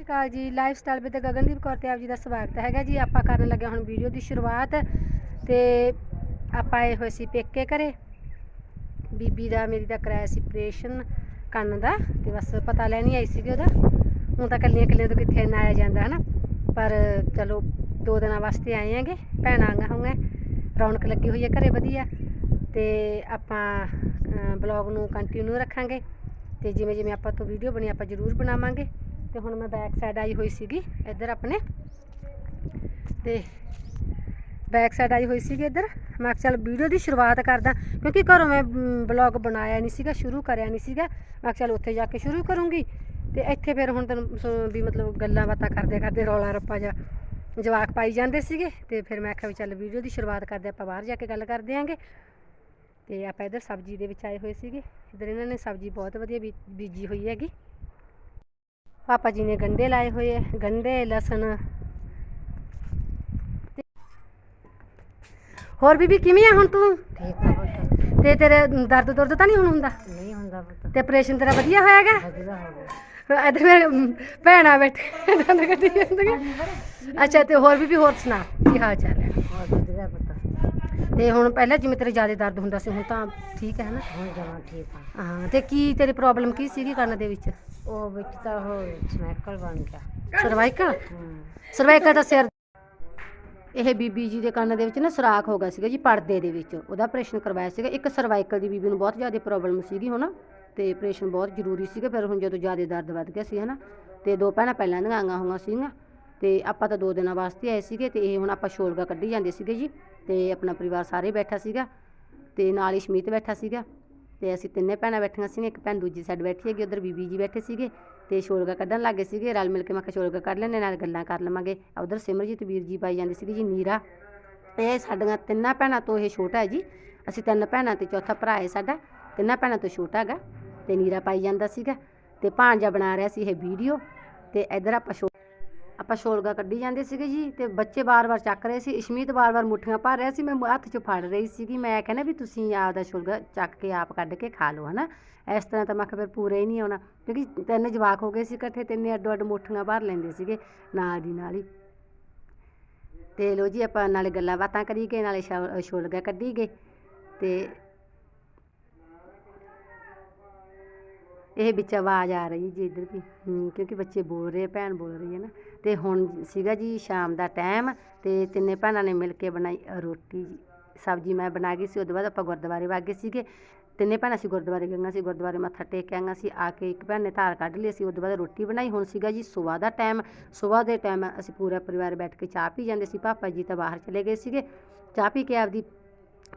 ਸਤਿ ਸ਼੍ਰੀ ਅਕਾਲ ਜੀ lifestyle with Gagandeep Kaur ਤੇ ਆਪ ਜੀ ਦਾ ਸਵਾਗਤ ਹੈਗਾ ਜੀ। ਆਪਾਂ ਕਰਨ ਲੱਗੇ ਹੁਣ ਵੀਡੀਓ ਦੀ ਸ਼ੁਰੂਆਤ ਤੇ ਆਪਾਂ ਆਏ ਹੋਏ ਸੀ ਪੇਕੇ ਘਰੇ। ਬੀਬੀ ਦਾ, ਮੇਰੀ ਦਾ ਕਰਾਇਆ ਸੀ ਆਪਰੇਸ਼ਨ ਕੰਨ ਦਾ ਤੇ ਬਸ ਪਤਾ ਲੈਣੀ ਆਈ ਸੀਗੀ ਉਹਦਾ। ਹੁਣ ਤਾਂ ਕੱਲੀਆਂ ਕੱਲੀਆਂ ਤੋਂ ਕਿੱਥੇ ਨਾ ਆਇਆ ਜਾਂਦਾ, ਹਨਾ। ਪਰ ਚਲੋ, ਦੋ ਦਿਨਾਂ ਵਾਸਤੇ ਆਏ ਆਂਗੇ ਭੈਣਾਂ ਆਂਗਾ ਹੋਂਗੇ ਰੌਣਕ ਲੱਗੀ ਹੋਈ ਹੈ ਘਰੇ, ਵਧੀਆ। ਤੇ ਆਪਾਂ ਬਲੌਗ ਨੂੰ ਕੰਟੀਨਿਊ ਰੱਖਾਂਗੇ। ਤੇ ਜਿਵੇਂ ਜਿਵੇਂ ਆਪਾਂ ਤੋਂ ਵੀਡੀਓ ਬਣੀ, ਆਪਾਂ ਜ਼ਰੂਰ ਬਣਾਵਾਂਗੇ। ਤੇ ਹੁਣ ਮੈਂ ਬੈਕ ਸਾਈਡ ਆਈ ਹੋਈ ਸੀਗੀ ਇੱਧਰ ਆਪਣੇ। ਤੇ ਬੈਕ ਸਾਈਡ ਆਈ ਹੋਈ ਸੀਗੀ ਇੱਧਰ। ਮੈਂ ਕਿਹਾ ਚੱਲ ਵੀਡੀਓ ਦੀ ਸ਼ੁਰੂਆਤ ਕਰਦਾ, ਕਿਉਂਕਿ ਘਰੋਂ ਮੈਂ ਬਲੌਗ ਬਣਾਇਆ ਨਹੀਂ ਸੀਗਾ, ਸ਼ੁਰੂ ਕਰਿਆ ਨਹੀਂ ਸੀਗਾ। ਮੈਂ ਕਿਹਾ ਚੱਲ ਉੱਥੇ ਜਾ ਕੇ ਸ਼ੁਰੂ ਕਰੂੰਗੀ। ਤੇ ਇੱਥੇ ਫਿਰ ਹੁਣ ਤੈਨੂੰ ਸ- ਵੀ ਮਤਲਬ ਗੱਲਾਂ ਬਾਤਾਂ ਕਰਦੇ ਕਰਦੇ ਰੌਲਾ ਰੱਪਾ ਜਾ ਜਵਾਕ ਪਾਈ ਜਾਂਦੇ ਸੀਗੇ। ਤੇ ਫਿਰ ਮੈਂ ਆਖਿਆ ਵੀ ਚੱਲ ਵੀਡੀਓ ਦੀ ਸ਼ੁਰੂਆਤ ਕਰਦੇ ਆਪਾਂ ਬਾਹਰ ਜਾ ਕੇ ਗੱਲ ਕਰਦੇ ਆਂਗੇ। ਤੇ ਆਪਾਂ ਇੱਧਰ ਸਬਜ਼ੀ ਦੇ ਵਿੱਚ ਆਏ ਹੋਏ ਸੀਗੇ। ਇੱਧਰ ਇਹਨਾਂ ਨੇ ਸਬਜ਼ੀ ਬਹੁਤ ਵਧੀਆ ਬੀ- ਬੀਜੀ ਹੋਈ ਹੈਗੀ। ਪਾਪਾ ਜੀ ਨੇ ਗੰਡੇ ਲਾਏ ਹੋਏ ਹੈ ਗੰਡੇ ਲਸਣ। ਹੋਰ ਬੀਬੀ ਕਿਵੇਂ ਆ ਹੁਣ ਤੂੰ? ਠੀਕ ਆ ਪੁੱਤ ਤੇ ਤੇਰੇ ਦਰਦ ਦੁਰਦ ਤਾਂ ਨਹੀਂ ਹੁਣ ਹੁੰਦਾ? ਨਹੀਂ ਹੁੰਦਾ ਪੁੱਤ। ਤੇ ਆਪਰੇਸ਼ਨ ਤੇਰਾ ਵਧੀਆ ਹੋਇਆਗਾ? ਵਧੀਆ ਹੋ ਗਿਆ। ਇੱਧਰ ਮੇਰੇ ਭੈਣਾਂ ਬੈਠੇ ਦੰਦ ਕੱਢੀ ਜਾਂਦੀਆਂ ਅੱਛਾ ਤੇ ਹੋਰ ਬੀਬੀ ਹੋਰ ਸੁਣਾ ਕੀ ਹਾਲ ਚਾਲ ਹੈ ਤੇ ਹੁਣ ਪਹਿਲਾਂ ਜਿਵੇਂ ਤੇਰੇ ਜ਼ਿਆਦਾ ਦਰਦ ਹੁੰਦਾ ਸੀ ਹੁਣ ਤਾਂ ਠੀਕ ਹੈ ਨਾ? ਹੁਣ ਜਮਾ ਠੀਕ ਆ। ਹਾਂ ਤੇ ਕੀ ਤੇਰੀ ਪ੍ਰੋਬਲਮ ਕੀ ਸੀਗੀ ਕੰਨ ਦੇ ਵਿੱਚ? ਉਹ ਵਿੱਚ ਤਾਂ ਉਹ ਸਮੈਕਲ ਬਣ ਗਿਆ। ਸਰਵਾਈਕਲ ਹੂੰ। ਸਰਵਾਈਕਲ ਦਾ ਸਿਰ ਇਹ ਬੀਬੀ ਜੀ ਦੇ ਕੰਨ ਦੇ ਵਿੱਚ ਨਾ ਸੁਰਾਖ ਹੋ ਗਿਆ ਸੀਗਾ ਜੀ ਪਰਦੇ ਦੇ ਵਿੱਚ। ਉਹਦਾ ਆਪਰੇਸ਼ਨ ਕਰਵਾਇਆ ਸੀਗਾ। ਇੱਕ ਸਰਵਾਈਕਲ ਦੀ ਬੀਬੀ ਨੂੰ ਬਹੁਤ ਜ਼ਿਆਦਾ ਪ੍ਰੋਬਲਮ ਸੀਗੀ ਹੁਣ। ਤੇ ਆਪਰੇਸ਼ਨ ਬਹੁਤ ਜ਼ਰੂਰੀ ਸੀਗਾ ਫਿਰ ਹੁਣ ਜਦੋਂ ਜ਼ਿਆਦਾ ਦਰਦ ਵੱਧ ਗਿਆ ਸੀ ਹਨਾ? ਤੇ ਦੋ ਭੈਣਾਂ ਪਹਿਲਾਂ ਦੀਆਂ ਆਈਆਂ ਹੋਈਆਂ ਸੀਗੀਆਂ। ਤੇ ਆਪਾਂ ਤਾਂ ਦੋ ਦਿਨਾਂ ਵਾਸਤੇ ਆਏ ਸੀਗੇ ਤੇ ਇਹ ਹੁਣ ਆਪਾਂ ਸ਼ੋਲਗਾ ਕੱਢੀ ਜਾਂਦੇ ਸੀਗੇ ਜੀ ਤੇ ਆਪਣਾ ਪਰਿਵਾਰ ਸਾਰੇ ਬੈਠਾ ਸੀਗਾ ਤੇ ਨਾਲ ਹੀ ਸ਼ਮੀਤ ਬੈਠਾ ਸੀਗਾ ਤੇ ਅਸੀਂ ਤਿੰਨੇ ਭੈਣਾਂ ਬੈਠੀਆਂ ਸੀ, ਇੱਕ ਭੈਣ ਦੂਜੀ ਸਾਈਡ ਬੈਠੀ ਹੈਗੀ, ਉਧਰ ਬੀਬੀ ਜੀ ਬੈਠੇ ਸੀਗੇ ਤੇ ਸ਼ੋਲਗਾ ਕੱਢਣ ਲੱਗੇ ਸੀਗੇ, ਰਲ ਮਿਲ ਕੇ ਮੈਂ ਕਿਹਾ ਸ਼ੋਲਗਾ ਕੱਢ ਲੈਣੇ ਨਾਲ ਗੱਲਾਂ ਕਰ ਲਵਾਂਗੇ। ਉਧਰ ਸਿਮਰਜੀਤ ਵੀਰ ਜੀ ਪਾਈ ਜਾਂਦੀ ਸੀਗੀ ਜੀ, ਨੀਰਾ। ਇਹ ਸਾਡੀਆਂ ਤਿੰਨਾਂ ਭੈਣਾਂ ਤੋਂ ਇਹ ਛੋਟਾ ਹੈ ਜੀ। ਅਸੀਂ ਤਿੰਨ ਭੈਣਾਂ ਤੇ ਚੌਥਾ ਭਰਾ ਹੈ ਸਾਡਾ, ਤਿੰਨਾਂ ਭੈਣਾਂ ਤੋਂ ਛੋਟਾ ਹੈਗਾ ਤੇ ਨੀਰਾ ਪਾਈ ਜਾਂਦਾ ਸੀਗਾ ਤੇ ਭਾਂਜਾ ਬਣਾ ਰਿਹਾ ਸੀ ਇਹ ਵੀਡੀਓ ਤੇ ਇਧਰ ਆਪਾਂ ਸ਼ੋ ਆਪਾਂ ਸ਼ੋਲਗਾ ਕੱਢੀ ਜਾਂਦੇ ਸੀਗੇ ਜੀ ਤੇ ਬੱਚੇ ਬਾਰ-ਬਾਰ ਚੱਕ ਰਹੇ ਸੀ, ਇਸ਼ਮੀਤ ਬਾਰ-ਬਾਰ ਮੁੱਠੀਆਂ ਭਰ ਰਿਹਾ ਸੀ, ਮੈਂ ਹੱਥ 'ਚ ਫੜ ਰਹੀ ਸੀਗੀ, ਮੈਂ ਕਹਿੰਦਾ ਵੀ ਤੁਸੀਂ ਆਪਦਾ ਸ਼ੋਲਗਾ ਚੱਕ ਕੇ ਆਪ ਕੱਢ ਕੇ ਖਾ ਲਓ, ਹਨਾ। ਇਸ ਤਰ੍ਹਾਂ ਤਾਂ ਮੈਂ ਕਿਹਾ ਫਿਰ ਪੂਰਾ ਹੀ ਨਹੀਂ ਆਉਣਾ, ਕਿਉਂਕਿ ਤਿੰਨ ਜਵਾਕ ਹੋ ਗਏ ਸੀ ਇਕੱਠੇ, ਤਿੰਨੇ ਅੱਡੋ ਅੱਡ ਮੁੱਠੀਆਂ ਭਰ ਲੈਂਦੇ ਸੀਗੇ, ਨਾਲ ਦੀ ਨਾਲ ਹੀ। ਤੇ ਲੋ ਜੀ ਆਪਾਂ ਨਾਲੇ ਗੱਲਾਂ ਬਾਤਾਂ ਕਰੀ ਗਏ ਨਾਲੇ ਸ਼ੋ- ਸ਼ੋਲਗਾ ਕੱਢੀ ਗਏ ਤੇ ਇਹ ਵਿੱਚ ਆਵਾਜ਼ ਆ ਰਹੀ ਜੀ ਇੱਧਰ ਵੀ ਕਿਉਂਕਿ ਬੱਚੇ ਬੋਲ ਰਹੇ ਭੈਣ ਬੋਲ ਰਹੀ ਹੈ ਨਾ। ਤੇ ਹੁਣ ਸੀਗਾ ਜੀ ਸ਼ਾਮ ਦਾ ਟਾਈਮ ਤੇ ਤਿੰਨੇ ਭੈਣਾਂ ਨੇ ਮਿਲ ਕੇ ਬਣਾਈ ਰੋਟੀ ਜੀ। ਸਬਜ਼ੀ ਮੈਂ ਬਣਾ ਗਈ ਸੀ, ਉਹਦੇ ਬਾਅਦ ਆਪਾਂ ਗੁਰਦੁਆਰੇ ਵਾਗੇ ਸੀਗੇ। ਤਿੰਨੇ ਭੈਣਾਂ ਸੀ ਗੁਰਦੁਆਰੇ ਗਈਆਂ ਸੀ, ਗੁਰਦੁਆਰੇ ਮੱਥਾ ਟੇਕ ਕੇ ਆਈਆਂ ਸੀ, ਆ ਕੇ ਇੱਕ ਭੈਣ ਨੇ ਧਾਰ ਕੱਢ ਲਈ ਸੀ, ਉਹਦੇ ਬਾਅਦ ਰੋਟੀ ਬਣਾਈ। ਹੁਣ ਸੀਗਾ ਜੀ ਸਵੇਰ ਦਾ ਟਾਈਮ ਸਵੇਰ ਦੇ ਟਾਈਮ ਅਸੀਂ ਪੂਰਾ ਪਰਿਵਾਰ ਬੈਠ ਕੇ ਚਾਹ ਪੀ ਜਾਂਦੇ ਸੀ। ਪਾਪਾ ਜੀ ਤਾਂ ਬਾਹਰ ਚਲੇ ਗਏ ਸੀਗੇ। ਚਾਹ ਪੀ ਕੇ ਆਪਦੀ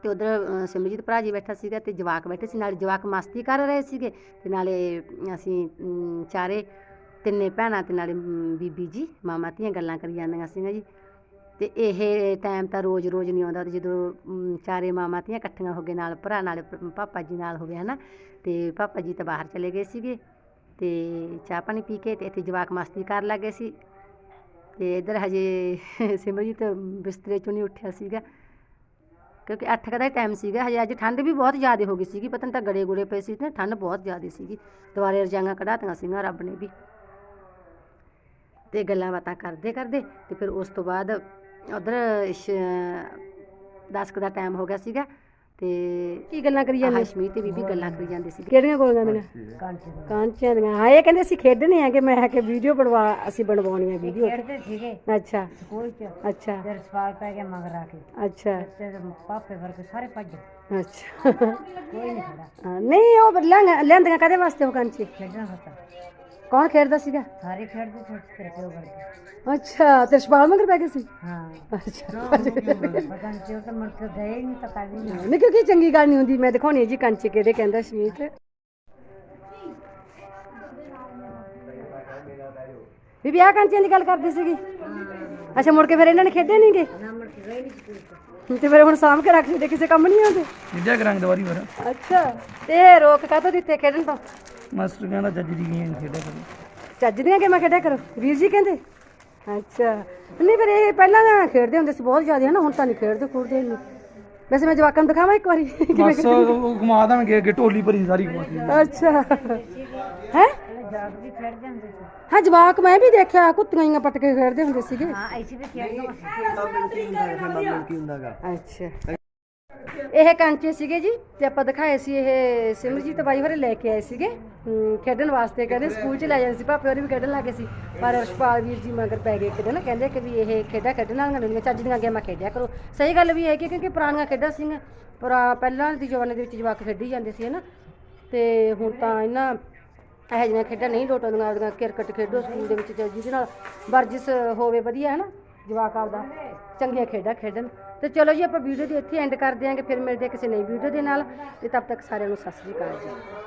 ਤੇ ਉਧਰ ਸਿਮਰਜੀਤ ਭਰਾ ਜੀ ਬੈਠਾ ਸੀਗਾ ਤੇ ਜਵਾਕ ਬੈਠੇ ਸੀ, ਨਾਲ ਜਵਾਕ ਮਸਤੀ ਕਰ ਰਹੇ ਸੀਗੇ ਤੇ ਨਾਲੇ ਅਸੀਂ ਚਾਰੇ ਤਿੰਨੇ ਭੈਣਾਂ ਤੇ ਨਾਲੇ ਬੀਬੀ ਜੀ, ਮਾਮਾ ਧੀਆਂ ਗੱਲਾਂ ਕਰੀ ਜਾਂਦੀਆਂ ਸੀਗੀਆਂ ਜੀ। ਤੇ ਇਹ ਟਾਈਮ ਤਾਂ ਰੋਜ਼-ਰੋਜ਼ ਨਹੀਂ ਆਉਂਦਾ ਤੇ ਜਦੋਂ ਚਾਰੇ ਮਾਮਾ ਧੀਆਂ ਇਕੱਠੀਆਂ ਹੋ ਗਏ ਨਾਲ ਭਰਾ, ਨਾਲ ਪਾਪਾ ਜੀ ਨਾਲ ਹੋ ਹੋਵੇ ਹਨਾ। ਤੇ ਪਾਪਾ ਜੀ ਤਾਂ ਬਾਹਰ ਚਲੇ ਗਏ ਸੀਗੇ ਤੇ ਚਾਹ ਪਾਣੀ ਪੀ ਕੇ ਤੇ ਇੱਥੇ ਜਵਾਕ ਮਸਤੀ ਕਰਨ ਲੱਗੇ ਸੀ। ਤੇ ਇੱਧਰ ਹਜੇ ਸਿਮਰਜੀਤ ਬਿਸਤਰੇ ਚੋਂ ਨਹੀਂ ਉੱਠਿਆ ਸੀਗਾ। ਕਿਉਂਕਿ 8 ਕੁ ਦਾ ਟਾਈਮ ਸੀਗਾ, ਹਜੇ ਅੱਜ ਠੰਡ ਵੀ ਬਹੁਤ ਜ਼ਿਆਦਾ ਹੋ ਗਈ ਸੀਗੀ, ਪਤਾ ਨਹੀਂ ਤਾਂ ਗੜੇ ਗੁੜੇ ਪਏ ਸੀ ਤੇ ਠੰਡ ਬਹੁਤ ਜ਼ਿਆਦਾ ਸੀਗੀ। ਦੁਬਾਰੇ ਰਜਾਈਆਂ ਕਢਾਤੀਆਂ ਸੀਗੀਆਂ ਰੱਬ ਨੇ ਵੀ। ਤੇ ਗੱਲਾਂ ਬਾਤਾਂ ਕਰਦੇ ਕਰਦੇ ਤੇ ਫਿਰ ਉਸ ਤੋਂ ਬਾਅਦ ਉਧਰ 10 ਕੁ ਦਾ ਟਾਈਮ ਹੋ ਗਿਆ ਸੀਗਾ। ਤੇ ਕੀ ਗੱਲਾਂ ਕਰੀ ਜਾਂਦੇ? ਹਸ਼ਮੀ ਤੇ ਬੀਬੀ ਗੱਲਾਂ ਕਰੀ ਜਾਂਦੇ ਸੀ। ਕਿਹੜੀਆਂ ਗੋਲੀਆਂ ਦੀਆਂ ਕਾਂਚੀਆਂ। ਦੀਆਂ। ਹਾਂ ਇਹ ਕਹਿੰਦੇ ਅਸੀਂ ਖੇਡਣੇ ਆ ਕਿ ਮੈਂ ਕਿ ਵੀਡੀਓ ਬਣਵਾ ਅਸੀਂ ਬਣਵਾਉਣੀ ਆ ਵੀਡੀਓ। ਖੇਡਦੇ ਸੀਗੇ। ਅੱਛਾ। ਸਕੂਲ ਚ। ਅੱਛਾ। ਫਿਰ ਸਵਾਲ ਪੈ ਗਿਆ ਮਗਰ ਆ ਕੇ। ਅੱਛਾ। ਤੇ ਪਾਪੇ ਵਰਗੇ ਸਾਰੇ ਭੱਜ ਅੱਛਾ। ਕੋਈ ਨਹੀਂ ਖੜਾ ਹਾਂ, ਨਹੀਂ ਉਹ ਲਿਆਂਦੀਆਂ ਕਦੇ ਵਾਸਤੇ ਉਹ ਕਾਂਚੀ? ਖੇਡਣਾ ਹੁੰਦਾ ਕੌਣ ਖੇਡਦਾ ਸੀਗਾ? ਸਾਰੇ ਖੇਡਦੇ ਸੀ ਤੇਰੇ ਪਿਓ ਵਰਗੇ। ਅੱਛਾ ਤੇ ਛਪਾਲ ਮੰਗਰ ਪੈ ਗਏ ਸੀ? ਹਾਂ। ਅੱਛਾ। ਪਤਾ ਨਹੀਂ ਕਿਉਂ ਤਾਂ ਕੇ ਗਏ ਨਹੀਂ ਤਾਂ ਕਰ ਨਹੀਂ ਨਹੀਂ ਕਿਉਂਕਿ ਚੰਗੀ ਗੱਲ ਨਹੀਂ ਹੁੰਦੀ ਮੈਂ ਦਿਖਾਉਣੀ ਹੈ ਜੀ ਕੰਚ ਕਿਹਦੇ ਕਹਿੰਦਾ ਸ਼ਮੀਤ ਵੀ ਵਿਆਹ ਕੰਚਿਆਂ ਦੀ ਗੱਲ ਕਰਦੀ ਸੀਗੀ? ਅੱਛਾ ਮੁੜ ਕੇ ਫਿਰ ਇਹਨਾਂ ਨੇ ਖੇਡੇ ਨਹੀਂਗੇ ਨਾ ਮੁੜ ਕੇ ਗਏ ਨਹੀਂ ਤੇ ਫਿਰ ਹੁਣ ਸਾਂਭ ਕੇ ਰੱਖ ਦਿੱਤੇ ਕਿਸੇ ਕੰਮ ਨਹੀਂ ਆਉਂਦੇ? ਜਿੱਦਿਆ ਕਰਾਂਗੇ ਦਵਾਰੀ ਫਿਰ। ਅੱਛਾ ਤੇ ਇਹ ਰੋਕ ਕਾਤੋਂ ਦਿੱਤੇ ਖੇਡਣ ਤੋਂ? ਮਾਸਟਰ ਕਹਿੰਦਾ ਜੱਜ ਦੀ ਗੇਮ ਖੇਡਿਆ ਕਰੋ। ਚੱਜ ਦੀਆਂ ਗੇਮਾਂ ਖੇਡਿਆ ਕਰੋ? ਵੀਰ ਜੀ ਕਹਿੰਦੇ? ਅੱਛਾ। ਨਹੀਂ ਫਿਰ ਇਹ ਪਹਿਲਾਂ ਤਾਂ ਖੇਡਦੇ ਹੁੰਦੇ ਸੀ ਬਹੁਤ ਜ਼ਿਆਦਾ ਹਨਾ ਹੁਣ ਤਾਂ ਨਹੀਂ ਖੇਡਦੇ ਖੂਡਦੇ ਨਹੀਂ। ਵੈਸੇ ਮੈਂ ਜਵਾਕਾਂ ਨੂੰ ਦਿਖਾਵਾਂ ਇੱਕ ਵਾਰੀ। ਕਿਵੇਂ ਬਸ ਉਹ ਘੁਮਾ ਦੇਣਗੇ ਅੱਗੇ ਢੋਲੀ ਭਰੀ ਸਾਰੀ ਘੁਮਾਤੀ ਅੱਛਾ। ਹੈ? ਜਾਗ ਵੀ ਖੇਡਦੇ ਹੁੰਦੇ ਸੀ ਹਾਂ ਜਵਾਕ ਮੈਂ ਵੀ ਦੇਖਿਆ ਕੁੱਤੀਆਂ ਜਿਹੀਆਂ ਪੱਟ ਕੇ ਖੇਡਦੇ ਹੁੰਦੇ ਸੀਗੇ। ਹਾਂ ਐਸੀ ਵੀ ਖੇਡਦੇ ਹੁੰਦੇ ਸੀ ਅੱਛਾ। ਇਹ ਕਾਂਚੇ ਸੀਗੇ ਜੀ ਤੇ ਆਪਾਂ ਦਿਖਾਏ ਸੀ ਇਹ ਸਿਮਰਜੀਤ ਬਾਈ ਹੋਰੇ ਲੈ ਕੇ ਆਏ ਸੀਗੇ। ਹਮ, ਖੇਡਣ ਵਾਸਤੇ ਕਹਿੰਦੇ ਸਕੂਲ ਚ ਲੈ ਜਾਂਦੇ ਸੀ ਭਾਪੇ ਹੋਰੀ ਵੀ ਖੇਡਣ ਲੱਗੇ ਸੀ। ਪਰ ਰਸ਼ਪਾਲ ਵੀਰ ਜੀ ਮਗਰ ਪੈ ਗਏ ਇੱਕ ਨਾ ਕਹਿੰਦੇ ਕਿ ਵੀ ਇਹ ਖੇਡਾਂ ਖੇਡਣ ਵਾਲੀਆਂ ਨਹੀਂ ਚੱਜ ਦੀਆਂ ਗੇਮਾਂ ਖੇਡਿਆ ਕਰੋ। ਸਹੀ ਗੱਲ ਵੀ ਹੈ ਕਿ ਕਿਉਂਕਿ ਪੁਰਾਣੀਆਂ ਖੇਡਾਂ ਸੀਗੀਆਂ ਪੁਰਾ ਪਹਿਲਾਂ ਦੀ ਜ਼ਮਾਨੇ ਦੇ ਵਿੱਚ ਜਵਾਕ ਖੇਡੀ ਜਾਂਦੇ ਸੀ ਹਨਾ। ਤੇ ਹੁਣ ਤਾਂ ਇਹਨਾਂ ਇਹੋ ਜਿਹੀਆਂ ਖੇਡਾਂ ਨਹੀਂ ਲੋਟ ਆਉਂਦੀਆਂ ਆਪਦੀਆਂ ਕ੍ਰਿਕਟ ਖੇਡੋ ਸਕੂਲ ਦੇ ਵਿੱਚ ਤੇ ਜਿਹਦੇ ਨਾਲ ਵਰਜਿਸ਼ ਹੋਵੇ ਵਧੀਆ ਹੈ ਨਾ ਜਵਾਕ ਆਪਦਾ ਚੰਗੀਆਂ ਖੇਡਾਂ ਖੇਡਣ। ਤੇ ਚਲੋ ਜੀ ਆਪਾਂ ਵੀਡੀਓ ਦੀ ਇੱਥੇ ਐਂਡ ਕਰ ਦਿਆਂਗੇ ਫਿਰ ਮਿਲਦੇ ਹਾਂ ਕਿਸੇ ਨਈ ਵੀਡੀਓ ਦੇ ਨਾਲ, ਤੇ ਤਦ ਤੱਕ ਸਾਰਿਆਂ ਨੂੰ ਸਤਿ ਸ੍ਰੀ ਅਕਾਲ ਜੀ।